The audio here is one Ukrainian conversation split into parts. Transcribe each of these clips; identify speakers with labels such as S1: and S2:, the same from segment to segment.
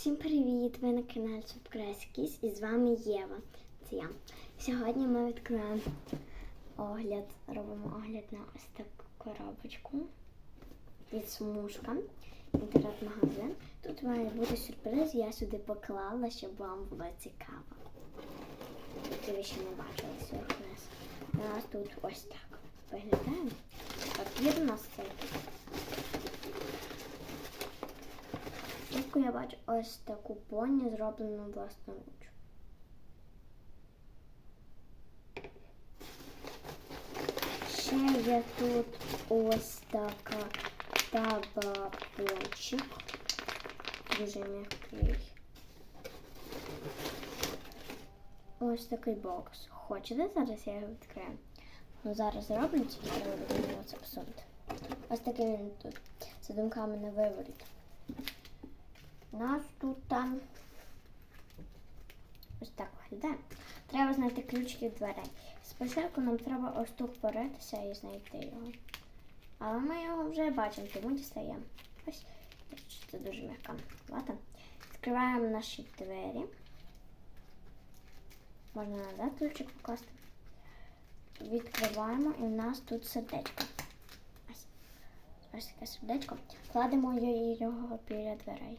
S1: Всім привіт! Ви на каналі Subcrash і з вами Єва. Це я. Сьогодні ми відкриваємо огляд, робимо огляд на ось таку коробочку від Смужка, інтернет-магазин. Тут має бути сюрприз, я сюди поклала, щоб вам було цікаво. Якщо ви ще не бачили сюрприз. У нас тут ось так виглядає. Папір у нас цей. Тут я бачу ось таку поні, зроблену власноруч. Ще є тут ось така табапончик. Дуже м'який. Ось такий бокс. Хочете зараз я його відкрию? Ну зараз зроблю, тільки буде його це посунути. Ось такий він тут. З думками на виворіт. Нас тут там ось так виглядає. Треба знайти ключ від дверей. Спочатку нам треба ось тут поритися і знайти його. Але ми його вже бачимо, тому дістаємо. Ось це дуже м'яка вата. Відкриваємо наші двері. Можна назад ключик покласти. Відкриваємо і в нас тут сердечко. Ось, ось таке сердечко. Кладемо його біля дверей.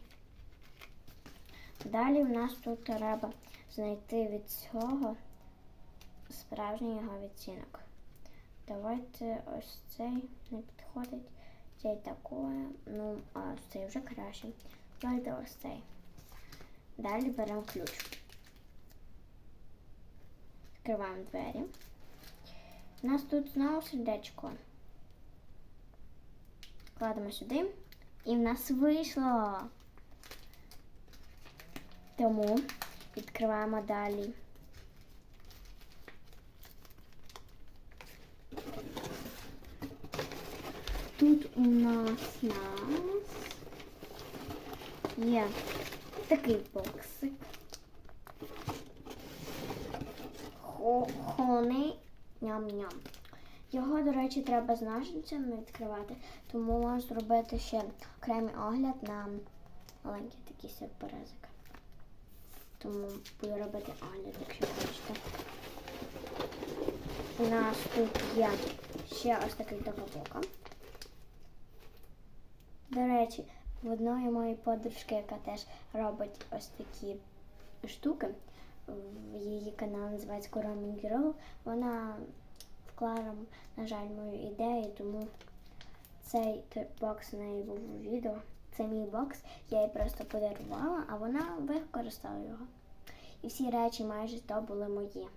S1: Далі в нас тут треба знайти від цього справжній його відцінок. Давайте ось цей не підходить. Цей такое. Ну, а цей вже краще. Давайте ось цей. Далі беремо ключ. Відкриваємо двері. У нас тут знову сердечко. Кладемо сюди. І в нас вийшло. Тому відкриваємо далі. Тут у нас нас є такий боксик. Хони ням-ням. Його, до речі, треба з ножницями відкривати, тому можна зробити ще окремий огляд на маленький такий сюрпризик. Тому буду робити огляд, якщо хочете. У нас тут є ще ось такий табака. До речі, в одної моєї подружки, яка теж робить ось такі штуки, в її канал називається Kuromi Girl, вона вклала, на жаль, мою ідею, тому цей бокс у неї був у відео. Це мій бокс, я їй просто подарувала, а вона використала його. І всі речі майже то були мої.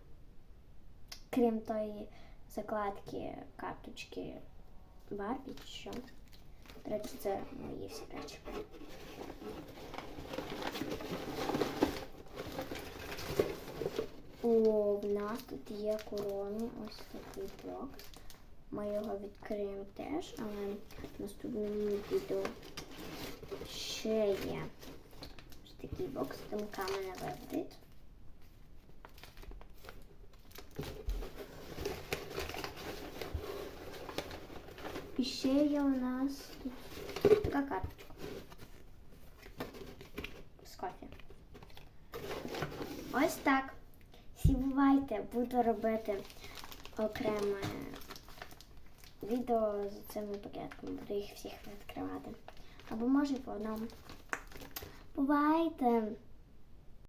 S1: Крім тої закладки, карточки Барбі чи що. Речі, це мої всі речі. О, в нас тут є корони, ось такий бокс. Ми його відкриємо теж, але в наступному відео ще є ось такий бокс, там камера виведить. І ще є у нас тут така карточка. З кофе. Ось так. Всі буду робити окреме відео з цими пакетками. Буду їх всіх відкривати. Або може по одному. Бувайте!